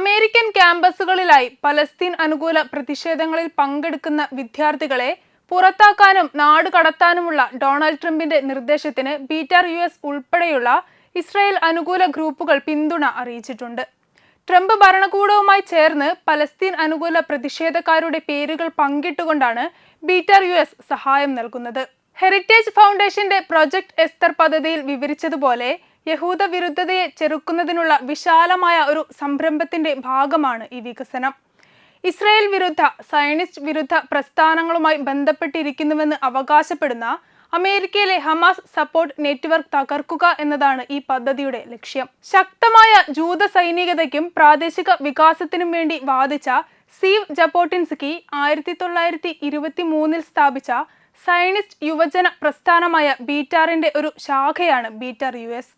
American ക്യാമ്പസുകളിലായി Palestine അനുകൂല പ്രതിഷേധങ്ങളിൽ പങ്കെടുക്കുന്ന വിദ്യാർത്ഥികളെ പുറത്താക്കാനും നാട് കടത്താനുമുള്ള ഡൊണാൾഡ് ട്രംപിന്റെ നിർദ്ദേശത്തിന് ബീറ്റാർ യു എസ് ഉൾപ്പെടെയുള്ള ഇസ്രായേൽ അനുകൂല ഗ്രൂപ്പുകൾ പിന്തുണ അറിയിച്ചിട്ടുണ്ട്. ട്രംപ് ഭരണകൂടവുമായി ചേർന്ന് പലസ്തീൻ അനുകൂല പ്രതിഷേധക്കാരുടെ പേരുകൾ പങ്കിട്ടുകൊണ്ടാണ് ബീറ്റാർ യു സഹായം നൽകുന്നത്. ഹെറിറ്റേജ് ഫൗണ്ടേഷന്റെ പ്രൊജക്ട് എസ്തർ പദ്ധതിയിൽ വിവരിച്ചതുപോലെ യഹൂദ വിരുദ്ധതയെ ചെറുക്കുന്നതിനുള്ള വിശാലമായ ഒരു സംരംഭത്തിന്റെ ഭാഗമാണ് ഈ വികസനം. ഇസ്രായേൽ വിരുദ്ധ സയനിസ്റ്റ് വിരുദ്ധ പ്രസ്ഥാനങ്ങളുമായി ബന്ധപ്പെട്ടിരിക്കുന്നുവെന്ന് അവകാശപ്പെടുന്ന അമേരിക്കയിലെ ഹമാസ് സപ്പോർട്ട് നെറ്റ്വർക്ക് തകർക്കുക എന്നതാണ് ഈ പദ്ധതിയുടെ ലക്ഷ്യം. ശക്തമായ ജൂത സൈനികതയ്ക്കും പ്രാദേശിക വികാസത്തിനും വേണ്ടി വാദിച്ച സീവ് ജപ്പോട്ടിൻസ്കി ആയിരത്തി തൊള്ളായിരത്തി ഇരുപത്തി മൂന്നിൽ സ്ഥാപിച്ച സയനിസ്റ്റ് യുവജന പ്രസ്ഥാനമായ ബീറ്റാറിന്റെ ഒരു ശാഖയാണ് ബീറ്റാർ യു എസ്.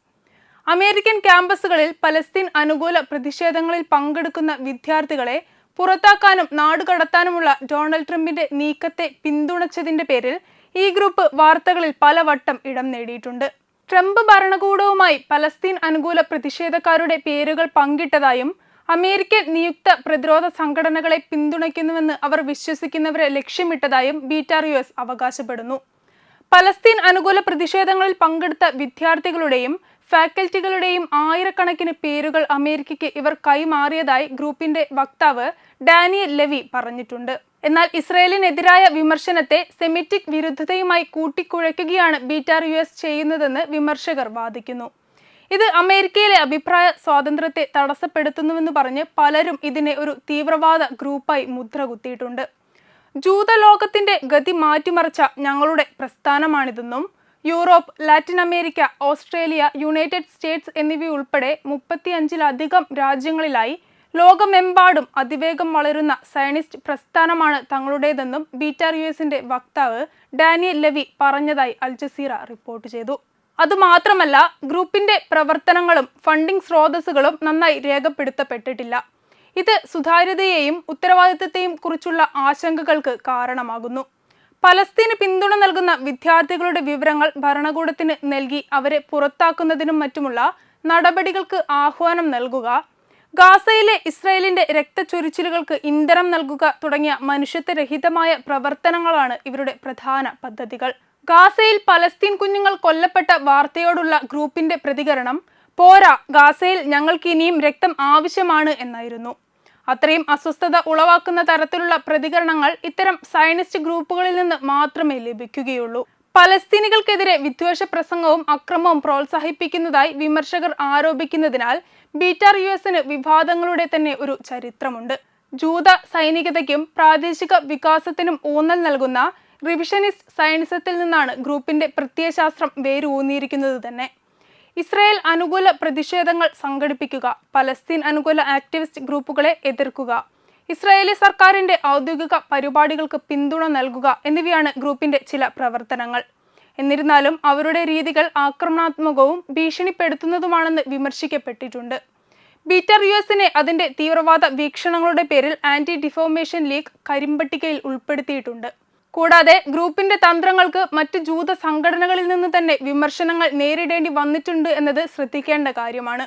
അമേരിക്കൻ ക്യാമ്പസുകളിൽ പലസ്തീൻ അനുകൂല പ്രതിഷേധങ്ങളിൽ പങ്കെടുക്കുന്ന വിദ്യാർത്ഥികളെ പുറത്താക്കാനും നാടുകടത്താനുമുള്ള ഡൊണാൾഡ് ട്രംപിന്റെ നീക്കത്തെ പിന്തുണച്ചതിന്റെ പേരിൽ ഈ ഗ്രൂപ്പ് വാർത്തകളിൽ പലവട്ടം ഇടം നേടിയിട്ടുണ്ട്. ട്രംപ് ഭരണകൂടവുമായി പലസ്തീൻ അനുകൂല പ്രതിഷേധക്കാരുടെ പേരുകൾ പങ്കിട്ടതായും അമേരിക്കൻ നിയുക്ത പ്രതിരോധ സംഘടനകളെ പിന്തുണയ്ക്കുന്നുവെന്ന് അവർ വിശ്വസിക്കുന്നവരെ ലക്ഷ്യമിട്ടതായും ബീറ്റാർ യു എസ് അവകാശപ്പെടുന്നു. പലസ്തീൻ അനുകൂല പ്രതിഷേധങ്ങളിൽ പങ്കെടുത്ത വിദ്യാർത്ഥികളുടെയും ഫാക്കൽറ്റികളുടെയും ആയിരക്കണക്കിന് പേരുകൾ അമേരിക്കയ്ക്ക് ഇവർ കൈമാറിയതായി ഗ്രൂപ്പിന്റെ വക്താവ് ഡാനിയൽ ലെവി പറഞ്ഞിട്ടുണ്ട്. എന്നാൽ ഇസ്രയേലിനെതിരായ വിമർശനത്തെ സെമിറ്റിക് വിരുദ്ധതയുമായി കൂട്ടിക്കുഴയ്ക്കുകയാണ് ബീറ്റാർ യു എസ് ചെയ്യുന്നതെന്ന് വിമർശകർ വാദിക്കുന്നു. ഇത് അമേരിക്കയിലെ അഭിപ്രായ സ്വാതന്ത്ര്യത്തെ തടസ്സപ്പെടുത്തുന്നുവെന്ന് പറഞ്ഞ് പലരും ഇതിനെ ഒരു തീവ്രവാദ ഗ്രൂപ്പായി മുദ്ര കുത്തിയിട്ടുണ്ട്. ജൂതലോകത്തിന്റെ ഗതി മാറ്റിമറിച്ച ഞങ്ങളുടെ പ്രസ്ഥാനമാണിതെന്നും Europe Latin America Australia United States എന്നിവയുൾപ്പെടെ മുപ്പത്തിയഞ്ചിലധികം രാജ്യങ്ങളിലായി ലോകമെമ്പാടും അതിവേഗം വളരുന്ന സയനിസ്റ്റ് പ്രസ്ഥാനമാണ് തങ്ങളുടേതെന്നും ബീറ്റാർ യു എസിന്റെ വക്താവ് ഡാനിയൽ ലെവി പറഞ്ഞതായി അൽ ജസീറ റിപ്പോർട്ട് ചെയ്തു. അതുമാത്രമല്ല ഗ്രൂപ്പിന്റെ പ്രവർത്തനങ്ങളും ഫണ്ടിംഗ് സ്രോതസ്സുകളും നന്നായി രേഖപ്പെടുത്തപ്പെട്ടിട്ടില്ല. ഇത് സുതാര്യതയെയും ഉത്തരവാദിത്തത്തെയും കുറിച്ചുള്ള ആശങ്കകൾക്ക് കാരണമാകുന്നു. പലസ്തീന് പിന്തുണ നൽകുന്ന വിദ്യാർത്ഥികളുടെ വിവരങ്ങൾ ഭരണകൂടത്തിന് നൽകി അവരെ പുറത്താക്കുന്നതിനും മറ്റുമുള്ള നടപടികൾക്ക് ആഹ്വാനം നൽകുക. ഗാസയിലെ ഇസ്രായേലിന്റെ രക്തച്ചൊരിച്ചിലുകൾക്ക് ഇന്ധനം നൽകുക തുടങ്ങിയ മനുഷ്യത്വരഹിതമായ പ്രവർത്തനങ്ങളാണ് ഇവരുടെ പ്രധാന പദ്ധതികൾ. ഗാസയിൽ പലസ്തീൻ കുഞ്ഞുങ്ങൾ കൊല്ലപ്പെട്ട വാർത്തയോടുള്ള ഗ്രൂപ്പിന്റെ പ്രതികരണം പോരാ ഗാസയിൽ ഞങ്ങൾക്ക് ഇനിയും രക്തം ആവശ്യമാണ് എന്നായിരുന്നു. അത്രയും അസ്വസ്ഥത ഉളവാക്കുന്ന തരത്തിലുള്ള പ്രതികരണങ്ങൾ ഇത്തരം സയനിസ്റ്റ് ഗ്രൂപ്പുകളിൽ നിന്ന് മാത്രമേ ലഭിക്കുകയുള്ളൂ. പലസ്തീനികൾക്കെതിരെ വിദ്വേഷ പ്രസംഗവും അക്രമവും പ്രോത്സാഹിപ്പിക്കുന്നതായി വിമർശകർ ആരോപിക്കുന്നതിനാൽ ബീറ്റാർ യു എസിന് വിവാദങ്ങളുടെ തന്നെ ഒരു ചരിത്രമുണ്ട്. ജൂത സൈനികതയ്ക്കും പ്രാദേശിക വികാസത്തിനും ഊന്നൽ നൽകുന്ന റിവിഷനിസ്റ്റ് സയൻസത്തിൽ നിന്നാണ് ഗ്രൂപ്പിന്റെ പ്രത്യയശാസ്ത്രം വേരൂന്നിയിരിക്കുന്നത് തന്നെ. ഇസ്രായേൽ അനുകൂല പ്രതിഷേധങ്ങൾ സംഘടിപ്പിക്കുക പലസ്തീൻ അനുകൂല ആക്ടിവിസ്റ്റ് ഗ്രൂപ്പുകളെ എതിർക്കുക ഇസ്രായേലി സർക്കാരിന്റെ ഔദ്യോഗിക പരിപാടികൾക്ക് പിന്തുണ നൽകുക എന്നിവയാണ് ഗ്രൂപ്പിന്റെ ചില പ്രവർത്തനങ്ങൾ. എന്നിരുന്നാലും അവരുടെ രീതികൾ ആക്രമണാത്മകവും ഭീഷണിപ്പെടുത്തുന്നതുമാണെന്ന് വിമർശിക്കപ്പെട്ടിട്ടുണ്ട്. ബീറ്റർ യു എസിനെ അതിന്റെ തീവ്രവാദ വീക്ഷണങ്ങളുടെ പേരിൽ ആന്റി ഡിഫോമേഷൻ ലീഗ് കരിമ്പട്ടികയിൽ ഉൾപ്പെടുത്തിയിട്ടുണ്ട്. കൂടാതെ ഗ്രൂപ്പിന്റെ തന്ത്രങ്ങൾക്ക് മറ്റ് ജൂത സംഘടനകളിൽ നിന്ന് തന്നെ വിമർശനങ്ങൾ നേരിടേണ്ടി വന്നിട്ടുണ്ട് എന്നത് ശ്രദ്ധിക്കേണ്ട കാര്യമാണ്.